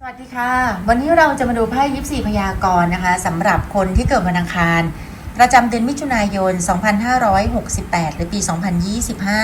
สวัสดีค่ะ วันนี้เราจะมาดูไพ่ยิปซีพยากรณ์นะคะสำหรับคนที่เกิดวันอังคาร ประจำเดือนมิถุนายน 2568 หรือปี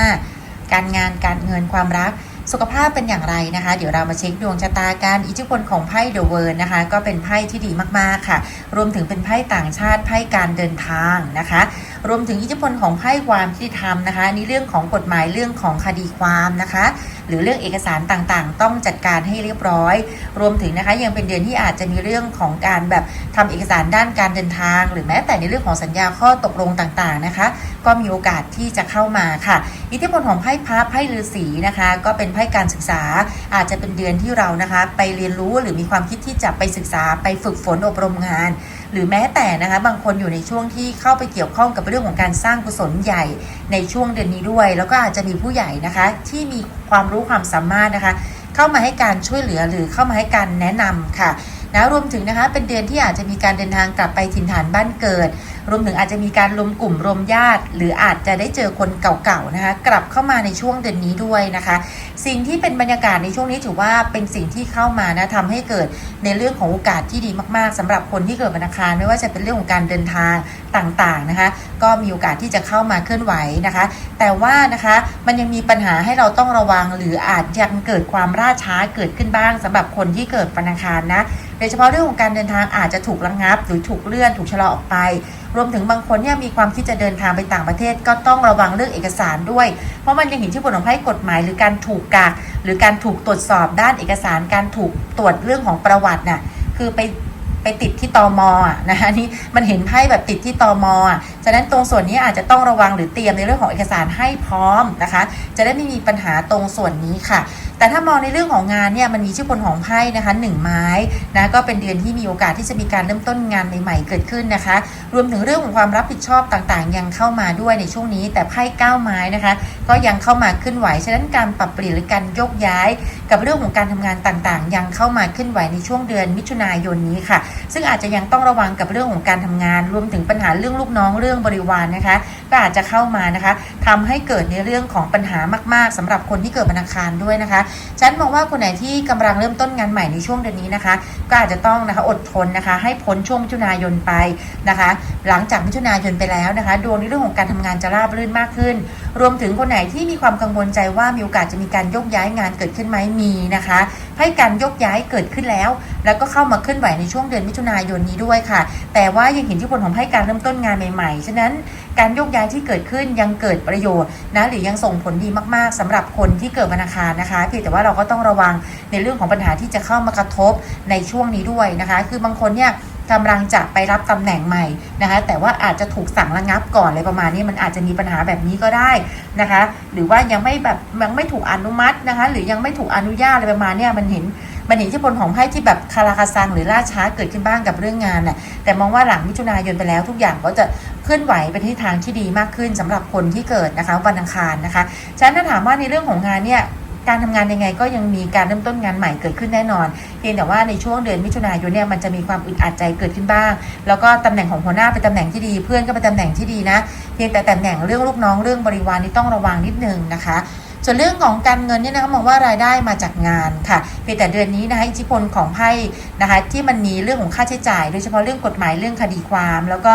2025 การงานการเงินความรักสุขภาพเป็นอย่างไรนะคะ เดี๋ยวเรามาเช็คดวงชะตาการอิทธิพลของไพ่เดอะเวิร์นะคะ ก็เป็นไพ่ที่ดีมากๆค่ะ รวมถึงเป็นไพ่ต่างชาติไพ่การเดินทางนะคะรวมถึงอิทธิพลของไพ่ความยุติธรรมนะคะนี่เรื่องของกฎหมายเรื่องของคดีความนะคะ หรือเรื่องเอกสารต่างๆ ต้องจัดการให้เรียบร้อย รวมถึงนะคะยังเป็นเดือนที่อาจจะมีเรื่องของการแบบทำเอกสารด้านการเดินทาง หรือแม้แต่ในเรื่องของสัญญาข้อตกลงต่างๆนะคะ ก็มีโอกาสที่จะเข้ามาค่ะ อิทธิพลของไพ่พระไพ่ฤาษีนะคะ ก็เป็นไพ่การศึกษา อาจจะเป็นเดือนที่เรานะคะ ไปเรียนรู้หรือมีความคิดที่จะไปศึกษาไปฝึกฝนอบรมงาน หรือแม้แต่นะคะบางคนอยู่ในช่วงที่เข้าไปเกี่ยวข้องกับเรื่องของการสร้างกุศลใหญ่ในช่วงเดือนนี้ด้วย แล้วก็อาจจะมีผู้ใหญ่นะคะ ที่มีความรู้ความสามารถนะคะ เข้ามาให้การช่วยเหลือหรือเข้ามาให้การแนะนำค่ะ นะรวมถึงนะคะเป็นเดือนที่อาจจะมีการเดินทางกลับไปถิ่นฐานบ้านเกิด รวมถึงอาจจะมีการรวมกลุ่มรวมญาติ หรืออาจจะได้เจอคนเก่าๆนะคะกลับเข้ามาในช่วงเดือนนี้ด้วยนะคะ สิ่งที่เป็นบรรยากาศในช่วงนี้ถือว่าเป็นสิ่งที่เข้ามานะทำให้เกิดในเรื่องของโอกาสที่ดีมากๆสำหรับคนที่เกิดวันอังคารไม่ว่าจะเป็นเรื่องของการเดินทางต่างๆนะคะ ก็มีโอกาสที่จะเข้ามาเคลื่อนไหวนะคะ แต่ว่านะคะมันยังมีปัญหาให้เราต้องระวัง หรืออาจยังเกิดความล่าช้าเกิดขึ้นบ้างสำหรับคนที่เกิดวันอังคารนะ โดยเฉพาะเรื่องของการเดินทางอาจจะถูกระงงับ หรือถูกเลื่อนถูกชะลอออกไป รวมถึงบางคนเนี่ยมีความคิดจะเดินทางไปต่างประเทศ ก็ต้องระวังเรื่องเอกสารด้วย เพราะมันยังเห็นที่ผลของไพ่กฎหมาย หรือการถูกกักหรือการถูกตรวจสอบด้านเอกสารการถูกตรวจเรื่องของประวัติน่ะคือไป ไปติดที่ตอมอะนะคะนี่มันเห็นไพ่แบบติดที่ตอมอะฉะนั้นตรงส่วนนี้อาจจะต้องระวังหรือเตรียมในเรื่องของเอกสารให้พร้อมนะคะ จะได้ไม่มีปัญหาตรงส่วนนี้ค่ะ แต่ถ้ามองในเรื่องของงานเนี่ยมันมีชื่อผลของไพ่นะคะหนึ่งไม้นะก็เป็นเดือนที่มีโอกาสที่จะมีการเริ่มต้นงานใหม่ ๆ เกิดขึ้นนะคะ รวมถึงเรื่องของความรับผิดชอบต่างๆ ยังเข้ามาด้วยในช่วงนี้ แต่ไพ่เก้าไม้นะคะ ก็ยังเข้ามาขึ้นไหวฉะนั้นการปรับเปลี่ยนหรือการยกย้าย กับเรื่องของการทำงานต่างๆ ยังเข้ามาขึ้นไหวในช่วงเดือนมิถุนายนนี้ค่ะซึ่งอาจจะยังต้องระวังกับเรื่องของการทำงาน รวมถึงปัญหาเรื่องลูกน้องเรื่องบริวารนะคะ ก็อาจจะเข้ามานะคะทำให้เกิดในเรื่องของปัญหามาก ๆสำหรับคนที่เกิดวันอังคารด้วยนะคะฉันมองว่าคนไหนที่กำลังเริ่มต้นงานใหม่ในช่วงเดือนนี้นะคะ ก็อาจจะต้องนะคะอดทนนะคะ ให้พ้นช่วงมิถุนายนไปนะคะ หลังจากมิถุนายนไปแล้วนะคะ ดวงในเรื่องของการทำงานจะราบรื่นมากขึ้น รวมถึงคนไหนที่มีความกังวลใจว่ามีโอกาสจะมีการยกย้ายงานเกิดขึ้นไหมมีนะคะ ให้การยกย้ายเกิดขึ้นแล้ว แล้วก็เข้ามาเคลื่อนไหวในช่วงเดือนมิถุนายนนี้ด้วยค่ะ แต่ว่ายังเห็นที่ผลของให้การเริ่มต้นงานใหม่ๆ ฉะนั้นการยกย้ายที่เกิดขึ้นยังเกิดประโยชน์นะหรือยังส่งผลดีมากๆสำหรับคนที่เกิดวันอังคารนะคะเพียงแต่ว่าเราก็ต้องระวังในเรื่องของปัญหาที่จะเข้ามากระทบในช่วงนี้ด้วยนะคะ คือบางคนเนี่ยกำลังจะไปรับตำแหน่งใหม่นะคะ แต่ว่าอาจจะถูกสั่งระงับก่อนอะไรประมาณนี้มันอาจจะมีปัญหาแบบนี้ก็ได้นะคะ หรือว่ายังไม่แบบยังไม่ถูกอนุมัติ นะคะ หรือยังไม่ถูกอนุญาตอะไรประมาณเนี้ยมันเห็นมันเห็นที่ผลของไพ่ที่แบบคาราคาซังหรือล่าช้าเกิดขึ้นบ้างกับเรื่องงานน่ะแต่มองว่าหลังมิถุนายนไปแล้วทุกอย่างก็จะเคลื่อนไหวไปที่ทางที่ดีมากขึ้นสำหรับคนที่เกิดนะคะวันอังคารนะคะฉะนั้นถามว่าในเรื่องของงานเนี่ยการทำงานยังไงก็ยังมีการเริ่มต้นงานใหม่เกิดขึ้นแน่นอน เพียงแต่ว่าในช่วงเดือนมิถุนายนเนี่ยมันจะมีความอึดอัดใจเกิดขึ้นบ้าง แล้วก็ตำแหน่งของหัวหน้าเป็นตำแหน่งที่ดี เพื่อนก็เป็นตำแหน่งที่ดีนะ เพียงแต่ตำแหน่งเรื่องลูกน้องเรื่องบริวารนี่ต้องระวังนิดนึงนะคะ ส่วนเรื่องของการเงินเนี่ยนะคะมองว่ารายได้มาจากงานค่ะเพียงแต่เดือนนี้นะคะอิทธิพลของไพ่นะคะที่มันมีเรื่องของค่าใช้จ่าย โดยเฉพาะเรื่องกฎหมายเรื่องคดีความแล้วก็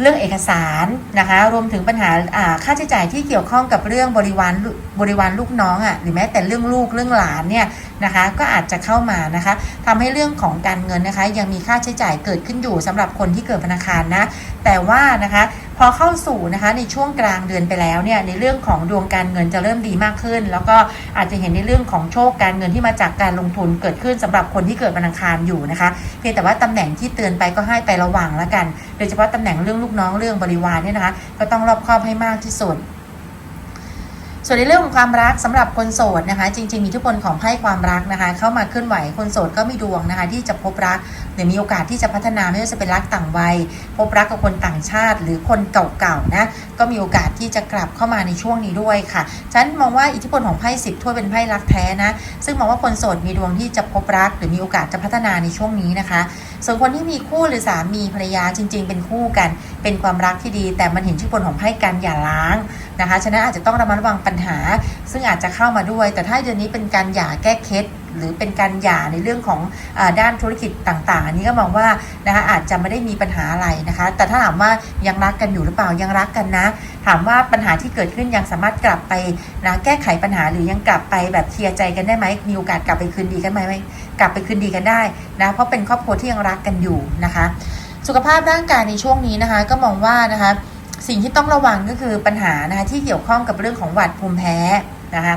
เรื่องเอกสารนะคะรวมถึงปัญหาาค่าใช้จ่ายที่เกี่ยวข้องกับเรื่องบริวารบริวารลูกน้องอะหรือแม้แต่เรื่องลูกเรื่องหลานเนี่ย นะคะ ก็อาจจะเข้ามานะคะทำให้เรื่องของการเงินนะคะ ยังมีค่าใช้จ่ายเกิดขึ้นอยู่สำหรับคนที่เกิดธนาคารนะ แต่ว่านะคะพอเข้าสู่นะคะในช่วงกลางเดือนไปแล้วเนี่ยในเรื่องของดวงการเงินจะเริ่มดีมากขึ้น แล้วก็อาจจะเห็นในเรื่องของโชคการเงินที่มาจากการลงทุนเกิดขึ้นสำหรับคนที่เกิดวันอังคารอยู่นะคะเพียงแต่ว่าตำแหน่งที่เตือนไปก็ให้ไประวังแล้วกัน โดยเฉพาะตำแหน่งเรื่องลูกน้องเรื่องบริวารเนี่ยนะคะ ก็ต้องรอบคอบให้มากที่สุด ส่วนในเรื่องของความรักสำหรับคนโสดนะคะ จริง ๆ มีทุกคนของไพ่ความรักนะคะ เข้ามาเคลื่อนไหวคนโสดก็มีดวงนะคะ ที่จะพบรักหรือมีโอกาสที่จะพัฒนาไม่ว่าจะเป็นรักต่างวัย พบรักกับคนต่างชาติ หรือคนเก่าๆนะก็มีโอกาสที่จะกลับเข้ามาในช่วงนี้ด้วยค่ะ ฉันมองว่าอิทธิพลของไพ่สิบถ้วยเป็นไพ่รักแท้นะ ซึ่งมองว่าคนโสดมีดวงที่จะพบรัก หรือมีโอกาสจะพัฒนาในช่วงนี้นะคะส่วนคนที่มีคู่หรือสามีภรรยาจริง ๆ เป็นคู่กัน เป็นความรักที่ดี แต่มันเห็นชื่อผลของไพ่การหย่าร้างนะคะฉะนั้นอาจจะต้องระมัดระวังปัญหา ซึ่งอาจจะเข้ามาด้วย แต่ถ้าเดือนนี้เป็นการหย่าแก้เคล็ด หรือเป็นการหย่าในเรื่องของอด้านธุรกิจต่าง ๆ อันนี้ก็มองว่านะคะอาจจะไม่ได้มีปัญหาอะไรนะคะ แต่ถ้าถามว่ายังรักกันอยู่หรือเปล่ายังรักกันนะ ถามว่าปัญหาที่เกิดขึ้นยังสามารถกลับไปนะแก้ไขปัญหาหรือยังกลับไปแบบเคลียร์ใจกันได้ไหมมีโอกาสกลับไปคืนดีกันไหมกลับไปคืนดีกันได้นะเพราะเป็นครอบครัวที่ยังรักกันอยู่นะคะ สุขภาพร่างกายในช่วงนี้นะคะ ก็มองว่านะคะสิ่งที่ต้องระวังก็คือปัญหานะคะที่เกี่ยวข้องกับเรื่องของหวัดภูมิแพ้นะคะ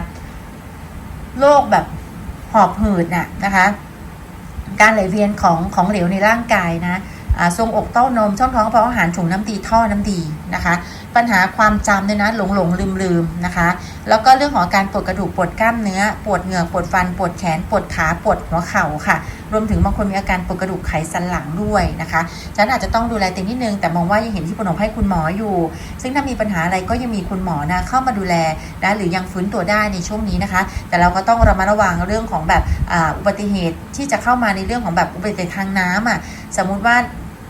โรคแบบ หอบหืดน่ะนะคะ การไหลเวียนของของเหลวในร่างกายนะ ทรงอกเต้านมช่องท้องกระเพาะอาหารถุงน้ำดีท่อน้ำดีนะคะ ปัญหาความจำเนี่ยนะหลงหลงลืมลืมนะคะ แล้วก็เรื่องของการปวดกระดูกปวดกล้ามเนื้อ ปวดเหงือกปวดฟันปวดแขนปวดขาปวดหัวเข่าค่ะ รวมถึงบางคนมีอาการปวดกระดูกไขสันหลังด้วยนะคะฉะนั้นอาจจะต้องดูแลตัวนิดนึงแต่มองว่ายังเห็นที่ผลให้คุณหมออยู่ ซึ่งถ้ามีปัญหาอะไรก็ยังมีคุณหมอนะเข้ามาดูแลนะหรือยังฟื้นตัวได้ในช่วงนี้นะคะ แต่เราก็ต้องระมัดระวังเรื่องของแบบอาอุบัติเหตุที่จะเข้ามาในเรื่องของแบบอุบัติเหตุทางน้ำอะสมมุติว่า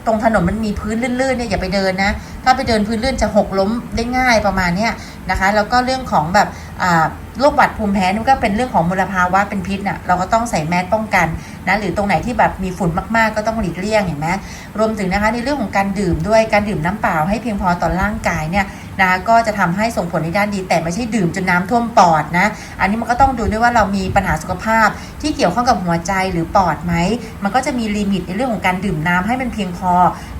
ตรงถนนมันมีพื้นลื่นๆเนี่ยอย่าไปเดินนะ ถ้าไปเดินพื้นลื่นจะหกล้มได้ง่ายประมาณเนี้ยนะคะ แล้วก็เรื่องของแบบโรคหวัดภูมิแพ้นี่ก็เป็นเรื่องของมลภาวะเป็นพิษน่ะเราก็ต้องใส่แมสป้องกันนะหรือตรงไหนที่แบบมีฝุ่นมากๆ ก็ต้องหลีกเลี่ยงเห็นไหมรวมถึงนะคะในเรื่องของการดื่มด้วยการดื่มน้ำเปล่าให้เพียงพอต่อร่างกายเนี่ย นะคะก็จะทำให้ส่งผลในด้านดี แต่ไม่ใช่ดื่มจนน้ำท่วมปอดนะ อันนี้มันก็ต้องดูด้วยว่าเรามีปัญหาสุขภาพที่เกี่ยวข้องกับหัวใจหรือปอดไหม มันก็จะมีลิมิตในเรื่องของการดื่มน้ำให้มันเพียงพอ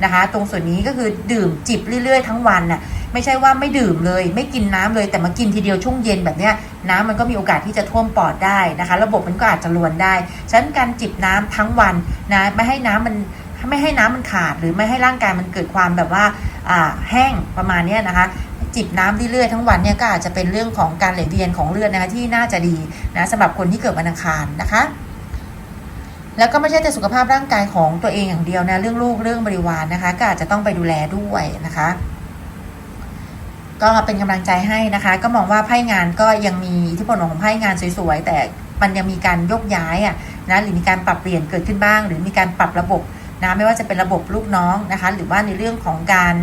นะคะ ตรงส่วนนี้ก็คือดื่มจิบเรื่อย ๆ ทั้งวันน่ะไม่ใช่ว่าไม่ดื่มเลย ไม่กินน้ำเลยแต่มากินทีเดียวช่วงเย็นแบบเนี้ยน้ำมันก็มีโอกาสที่จะท่วมปอดได้นะคะ ระบบมันก็อาจจะรวนได้ฉะนั้นการจิบน้ำทั้งวันนะไม่ให้น้ำมันไม่ให้น้ำมันขาด หรือไม่ให้ร่างกายมันเกิดความแบบว่าแห้งประมาณนี้นะคะ จิบน้ำเรื่อยๆทั้งวันเนี่ยก็อาจจะเป็นเรื่องของการไหลเวียนของเลือดนะคะที่น่าจะดีนะสำหรับคนที่เกิดวันอังคารนะคะ แล้วก็ไม่ใช่แต่สุขภาพร่างกายของตัวเองอย่างเดียวนะเรื่องลูกเรื่องบริวารนะคะ ก็อาจจะต้องไปดูแลด้วยนะคะ ก็เป็นกำลังใจให้นะคะ ก็มองว่าไพ่งานก็ยังมีอิทธิพลของไพ่งานสวยๆแต่มันยังมีการยกย้ายอะนะหรือมีการปรับเปลี่ยนเกิดขึ้นบ้าง หรือมีการปรับระบบนะไม่ว่าจะเป็นระบบลูกน้องนะคะ หรือว่าในเรื่องของการ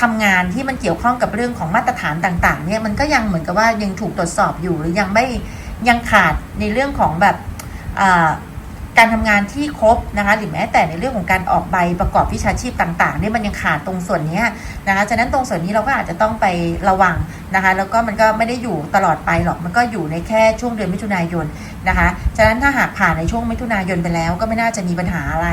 ทำงานที่มันเกี่ยวข้องกับเรื่องของมาตรฐานต่าง ๆ เนี่ยมันก็ยังเหมือนกับว่ายังถูกตรวจสอบอยู่หรือยังไม่ยังขาดในเรื่องของแบบอ่า การทำงานที่ครบนะคะหรือแม้แต่ในเรื่องของการออกใบประกอบวิชาชีพต่างๆเนี่ยมันยังขาดตรงส่วนนี้นะคะฉะนั้นตรงส่วนนี้เราก็อาจจะต้องไประวังนะคะแล้วก็มันก็ไม่ได้อยู่ตลอดไปหรอกมันก็อยู่ในแค่ช่วงเดือนมิถุนายนนะคะฉะนั้นถ้าหากผ่านในช่วงมิถุนายนไปแล้ว ก็ไม่น่าจะมีปัญหาอะไร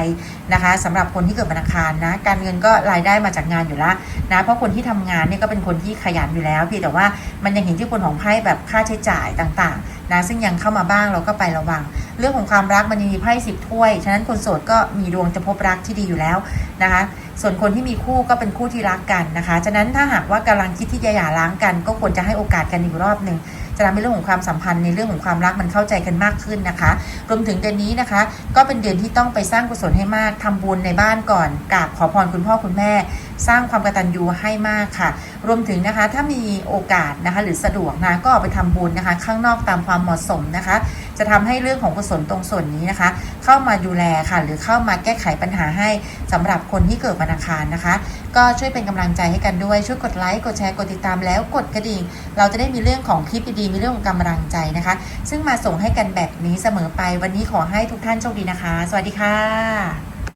นะคะสำหรับคนที่เกิดวันอังคารนะการเงินก็รายได้มาจากงานอยู่แล้วนะเพราะคนที่ทำงานเนี่ยก็เป็นคนที่ขยันอยู่แล้วพียงแต่ว่ามันยังเห็นที่ผลของไพ่แบบค่าใช้จ่ายต่างๆนะซึ่งยังเข้ามาบ้างเราก็ไประวัง เรื่องของความรักมันยังมีไพ่สิบถ้วย ฉะนั้นคนโสดก็มีดวงจะพบรักที่ดีอยู่แล้วนะคะ ส่วนคนที่มีคู่ก็เป็นคู่ที่รักกันนะคะ ฉะนั้นถ้าหากว่ากำลังคิดที่จะหย่าร้างกัน ก็ควรจะให้โอกาสกันอีกรอบหนึ่งจะทำให้เรื่องของความสัมพันธ์ในเรื่องของความรักมันเข้าใจกันมากขึ้นนะคะ รวมถึงเดือนนี้นะคะ ก็เป็นเดือนที่ต้องไปสร้างกุศลให้มากทำบุญในบ้านก่อนกราบขอพรคุณพ่อคุณแม่ สร้างความกตัญญูให้มากค่ะ รวมถึงนะคะถ้ามีโอกาสนะคะหรือสะดวกนะก็ออกไปทำบุญนะคะ ข้างนอกตามความเหมาะสมนะคะ จะทำให้เรื่องของกุศลตรงส่วนนี้นะคะ เข้ามาดูแลค่ะ หรือเข้ามาแก้ไขปัญหาให้สำหรับคนที่เกิดวันอังคารนะคะ ก็ช่วยเป็นกำลังใจให้กันด้วยช่วยกดไลค์กดแชร์กดติดตามแล้วกดกระดิ่ง เราจะได้มีเรื่องของคลิปดีๆมีเรื่องของกำลังใจนะคะ ซึ่งมาส่งให้กันแบบนี้เสมอไปวันนี้ขอให้ทุกท่านโชคดีนะคะ สวัสดีค่ะ